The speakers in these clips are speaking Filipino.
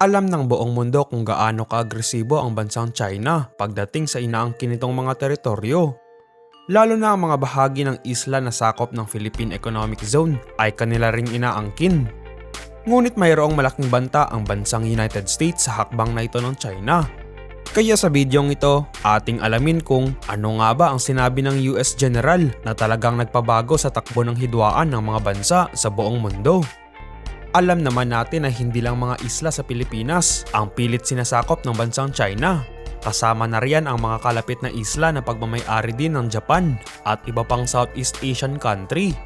Alam ng buong mundo kung gaano kaagresibo ang bansang China pagdating sa inaangkin nitong mga teritoryo. Lalo na ang mga bahagi ng isla na sakop ng Philippine Economic Zone ay kanila ring inaangkin. Ngunit mayroong malaking banta ang bansang United States sa hakbang na ito ng China. Kaya sa bidyong ito, ating alamin kung ano nga ba ang sinabi ng US General na talagang nagpabago sa takbo ng hidwaan ng mga bansa sa buong mundo. Alam naman natin na hindi lang mga isla sa Pilipinas ang pilit sinasakop ng bansang China. Kasama na riyan ang mga kalapit na isla na pagmamayari din ng Japan at iba pang Southeast Asian country.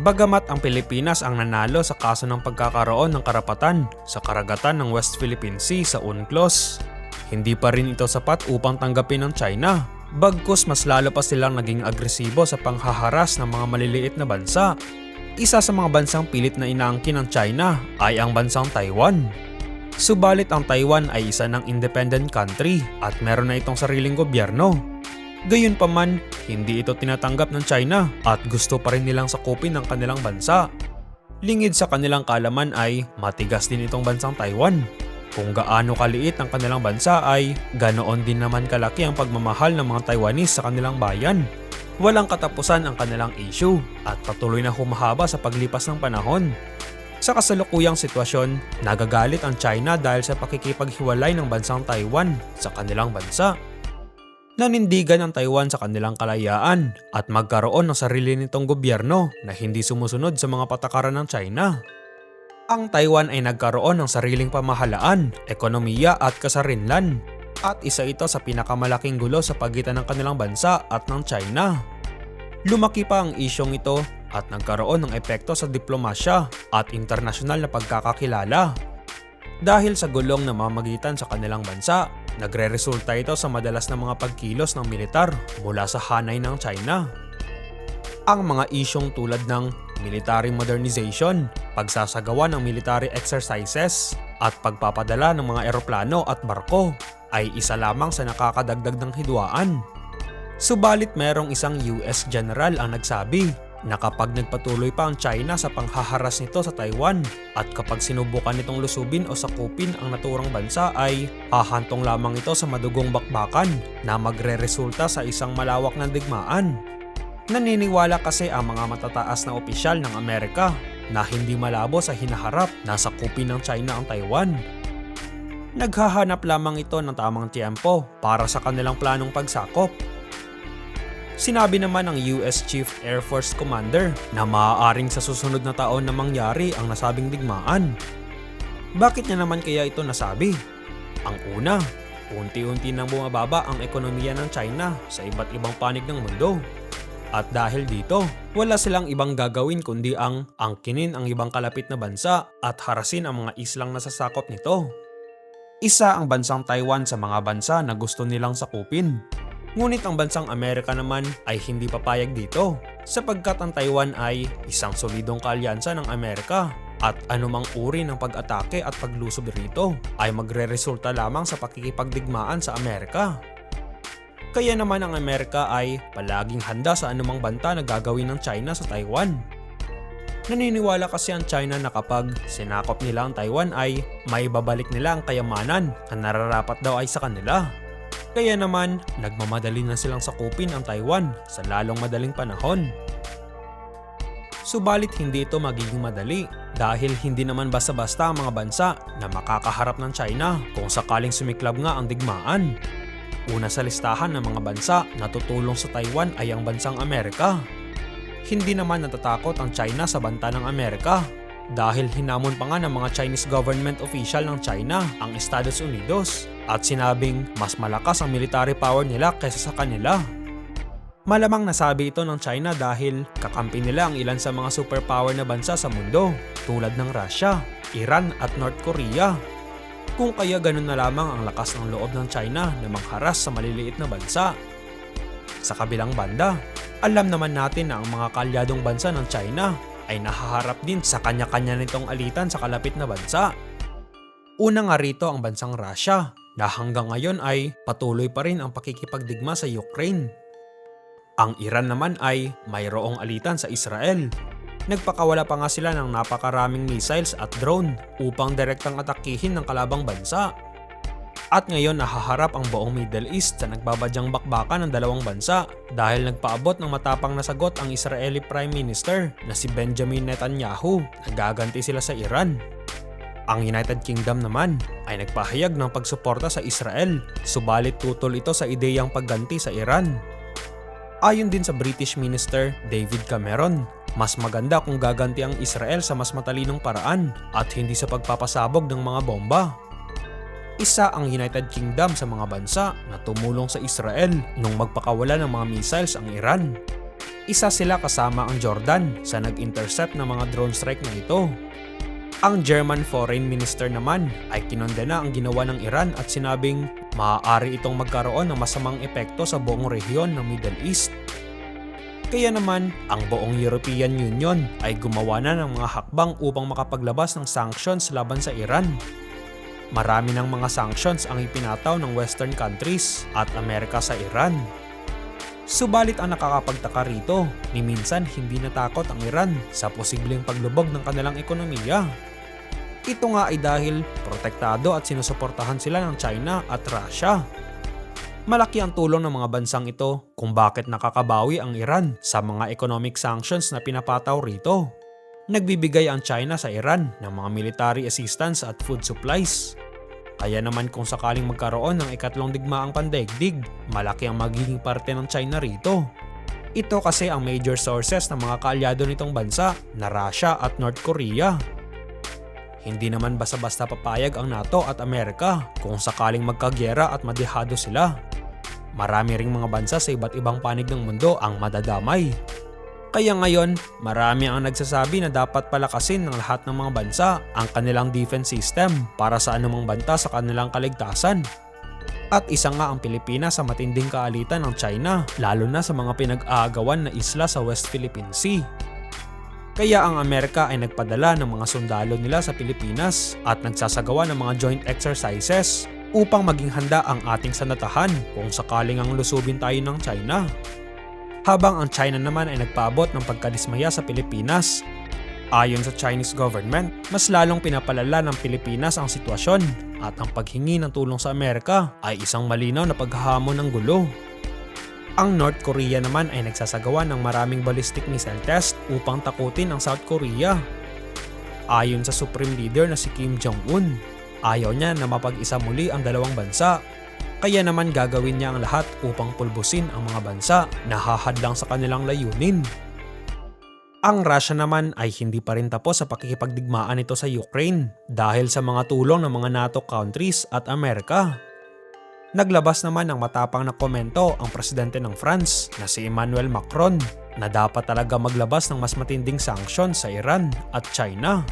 Bagamat ang Pilipinas ang nanalo sa kaso ng pagkakaroon ng karapatan sa karagatan ng West Philippine Sea sa UNCLOS, hindi pa rin ito sapat upang tanggapin ng China. Bagkus mas lalo pa silang naging agresibo sa panghaharas ng mga maliliit na bansa isa sa mga bansang pilit na inaangkin ng China ay ang bansang Taiwan. Subalit ang Taiwan ay isa ng independent country at meron na itong sariling gobyerno. Gayunpaman, hindi ito tinatanggap ng China at gusto pa rin nilang sakupin ang kanilang bansa. Lingid sa kanilang kalaman ay matigas din itong bansang Taiwan. Kung gaano kaliit ang kanilang bansa ay ganoon din naman kalaki ang pagmamahal ng mga Taiwanese sa kanilang bayan. Walang katapusan ang kanilang issue at patuloy na humahaba sa paglipas ng panahon. Sa kasalukuyang sitwasyon, nagagalit ang China dahil sa pakikipaghiwalay ng bansang Taiwan sa kanilang bansa. Nanindigan ang Taiwan sa kanilang kalayaan at magkaroon ng sarili nitong gobyerno na hindi sumusunod sa mga patakaran ng China. Ang Taiwan ay nagkaroon ng sariling pamahalaan, ekonomiya at kasarinlan at isa ito sa pinakamalaking gulo sa pagitan ng kanilang bansa at ng China. Lumaki pa ang isyong ito at nagkaroon ng epekto sa diplomasya at internasyonal na pagkakakilala. Dahil sa gulong na mamagitan sa kanilang bansa, nagre-resulta ito sa madalas na mga pagkilos ng militar mula sa hanay ng China. Ang mga isyong tulad ng military modernization, pagsasagawa ng military exercises, at pagpapadala ng mga eroplano at barko ay isa lamang sa nakakadagdag ng hidwaan. Subalit merong isang US general ang nagsabi na kapag nagpatuloy pa ang China sa panghaharas nito sa Taiwan at kapag sinubukan nitong lusubin o sakupin ang naturang bansa ay hahantong lamang ito sa madugong bakbakan na magre-resulta sa isang malawak na digmaan. Naniniwala kasi ang mga matataas na opisyal ng Amerika na hindi malabo sa hinaharap na sakupin ng China ang Taiwan Naghahanap lamang ito ng tamang tiyempo para sa kanilang planong pagsakop. Sinabi naman ng US Chief Air Force Commander na maaaring sa susunod na taon na mangyari ang nasabing digmaan. Bakit niya naman kaya ito nasabi? Ang una, unti-unti nang bumababa ang ekonomiya ng China sa iba't ibang panig ng mundo. At dahil dito, wala silang ibang gagawin kundi ang angkinin ang ibang kalapit na bansa at harasin ang mga islang nasasakop nito. Isa ang bansang Taiwan sa mga bansa na gusto nilang sakupin. Ngunit ang bansang Amerika naman ay hindi papayag dito sapagkat ang Taiwan ay isang solidong kaalyansa ng Amerika at anumang uri ng pag-atake at paglusob rito ay magre-resulta lamang sa pakikipagdigmaan sa Amerika. Kaya naman ang Amerika ay palaging handa sa anumang banta na gagawin ng China sa Taiwan. Naniniwala kasi ang China na kapag sinakop nila ang Taiwan ay may babalik nila ang kayamanan na nararapat daw ay sa kanila. Kaya naman, nagmamadali na silang sakupin ang Taiwan sa lalong madaling panahon. Subalit hindi ito magiging madali dahil hindi naman basta-basta ang mga bansa na makakaharap ng China kung sakaling sumiklab nga ang digmaan. Una sa listahan ng mga bansa na tutulong sa Taiwan ay ang bansang Amerika. Hindi naman natatakot ang China sa banta ng Amerika dahil hinamon pa nga ng mga Chinese government official ng China ang Estados Unidos at sinabing mas malakas ang military power nila kaysa sa kanila. Malamang nasabi ito ng China dahil kakampi nila ang ilan sa mga superpower na bansa sa mundo tulad ng Russia, Iran at North Korea. Kung kaya ganun na lamang ang lakas ng loob ng China na mangharas sa maliliit na bansa. Sa kabilang banda, alam naman natin na ang mga kalyadong bansa ng China ay nahaharap din sa kanya-kanya nitong alitan sa kalapit na bansa. Una nga rito ang bansang Russia na hanggang ngayon ay patuloy pa rin ang pakikipagdigma sa Ukraine. Ang Iran naman ay mayroong alitan sa Israel. Nagpakawala pa nga sila ng napakaraming missiles at drone upang direktang atakihin ng kalabang bansa. At ngayon nahaharap ang buong Middle East sa nagbabadyang bakbakan ng dalawang bansa dahil nagpaabot ng matapang na sagot ang Israeli Prime Minister na si Benjamin Netanyahu na gaganti sila sa Iran. Ang United Kingdom naman ay nagpahayag ng pagsuporta sa Israel, subalit tutol ito sa ideyang pagganti sa Iran. Ayon din sa British Minister David Cameron, mas maganda kung gaganti ang Israel sa mas matalinong paraan at hindi sa pagpapasabog ng mga bomba. Isa ang United Kingdom sa mga bansa na tumulong sa Israel nung magpakawala ng mga missiles ang Iran. Isa sila kasama ang Jordan sa nag-intercept ng mga drone strike na ito. Ang German Foreign Minister naman ay kinondena ang ginawa ng Iran at sinabing maaari itong magkaroon ng masamang epekto sa buong rehiyon ng Middle East. Kaya naman, ang buong European Union ay gumawa na ng mga hakbang upang makapaglabas ng sanctions laban sa Iran. Marami ng mga sanctions ang ipinataw ng Western countries at Amerika sa Iran. Subalit ang nakakapagtaka rito, ni minsan hindi natakot ang Iran sa posibleng paglubog ng kanilang ekonomiya. Ito nga ay dahil protektado at sinusuportahan sila ng China at Russia. Malaki ang tulong ng mga bansang ito kung bakit nakakabawi ang Iran sa mga economic sanctions na pinapataw rito. Nagbibigay ang China sa Iran ng mga military assistance at food supplies. Kaya naman kung sakaling magkaroon ng ikatlong digmaang pandaigdig, malaki ang magiging parte ng China rito. Ito kasi ang major sources ng mga kaalyado nitong bansa na Russia at North Korea. Hindi naman basta-basta papayag ang NATO at Amerika kung sakaling magkagyera at madihado sila. Marami ring mga bansa sa iba't ibang panig ng mundo ang madadamay. Kaya ngayon, marami ang nagsasabi na dapat palakasin ng lahat ng mga bansa ang kanilang defense system para sa anumang banta sa kanilang kaligtasan. At isa nga ang Pilipinas sa matinding kaalitan ng China, lalo na sa mga pinag-aagawan na isla sa West Philippine Sea. Kaya ang Amerika ay nagpadala ng mga sundalo nila sa Pilipinas at nagsasagawa ng mga joint exercises upang maging handa ang ating sanatahan kung sakaling ang lusubin tayo ng China. Habang ang China naman ay nagpaabot ng pagkadismaya sa Pilipinas. Ayon sa Chinese government, mas lalong pinapalala ng Pilipinas ang sitwasyon at ang paghingi ng tulong sa Amerika ay isang malinaw na paghahamon ng gulo. Ang North Korea naman ay nagsasagawa ng maraming ballistic missile test upang takutin ang South Korea. Ayon sa Supreme Leader na si Kim Jong-un, ayaw niya na mapag-isa muli ang dalawang bansa. Kaya naman gagawin niya ang lahat upang pulbusin ang mga bansa na hahadlang sa kanilang layunin. Ang Russia naman ay hindi pa rin tapos sa pakikipagdigmaan nito sa Ukraine dahil sa mga tulong ng mga NATO countries at Amerika. Naglabas naman ng matapang na komento ang presidente ng France na si Emmanuel Macron na dapat talaga maglabas ng mas matinding sanctions sa Iran at China.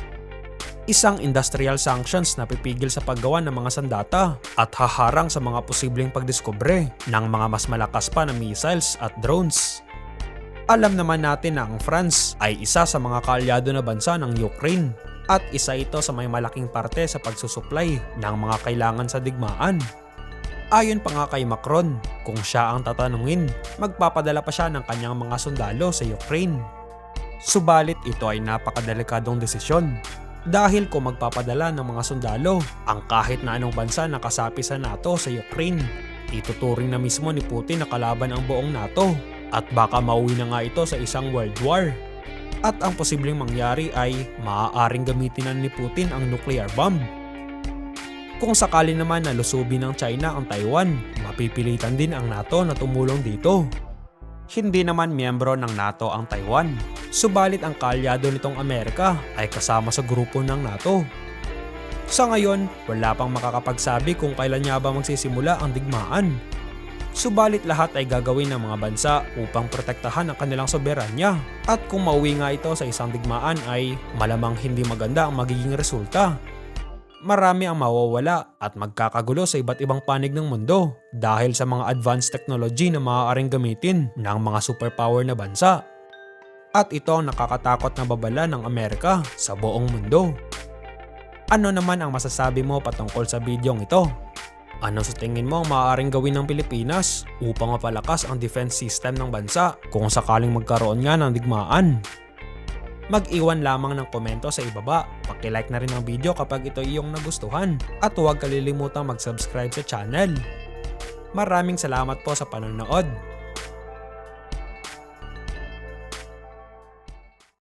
Isang industrial sanctions na pipigil sa paggawa ng mga sandata at haharang sa mga posibleng pagdiskubre ng mga mas malakas pa na missiles at drones. Alam naman natin na ang France ay isa sa mga kaalyado na bansa ng Ukraine at isa ito sa may malaking parte sa pagsusuplay ng mga kailangan sa digmaan Ayon pa nga kay Macron, kung siya ang tatanungin, magpapadala pa siya ng kanyang mga sundalo sa Ukraine. Subalit ito ay napakadelikadong desisyon dahil kung magpapadala ng mga sundalo ang kahit na anong bansa na kasapi sa NATO sa Ukraine, ituturing na mismo ni Putin na kalaban ang buong NATO at baka mauwi na nga ito sa isang world war. At ang posibleng mangyari ay maaaring gamitin na ni Putin ang nuclear bomb kung sakali naman na lusubin ng China ang Taiwan, mapipilitan din ang NATO na tumulong dito. Hindi naman miyembro ng NATO ang Taiwan, subalit ang kalyado nitong Amerika ay kasama sa grupo ng NATO. Sa ngayon, wala pang makakapagsabi kung kailan niya ba magsisimula ang digmaan. Subalit lahat ay gagawin ng mga bansa upang protektahan ang kanilang soberanya. At kung mauwi nga ito sa isang digmaan ay malamang hindi maganda ang magiging resulta marami ang mawawala at magkakagulo sa iba't ibang panig ng mundo dahil sa mga advanced technology na maaaring gamitin ng mga superpower na bansa. At ito ang nakakatakot na babala ng Amerika sa buong mundo. Ano naman ang masasabi mo patungkol sa bidyong ito? Ano sa tingin mo ang maaaring gawin ng Pilipinas upang mapalakas ang defense system ng bansa kung sakaling magkaroon nga ng digmaan? Mag-iwan lamang ng komento sa ibaba. Pakilike na rin ang video kapag ito iyong nagustuhan. At huwag kalilimutang mag-subscribe sa channel. Maraming salamat po sa panonood.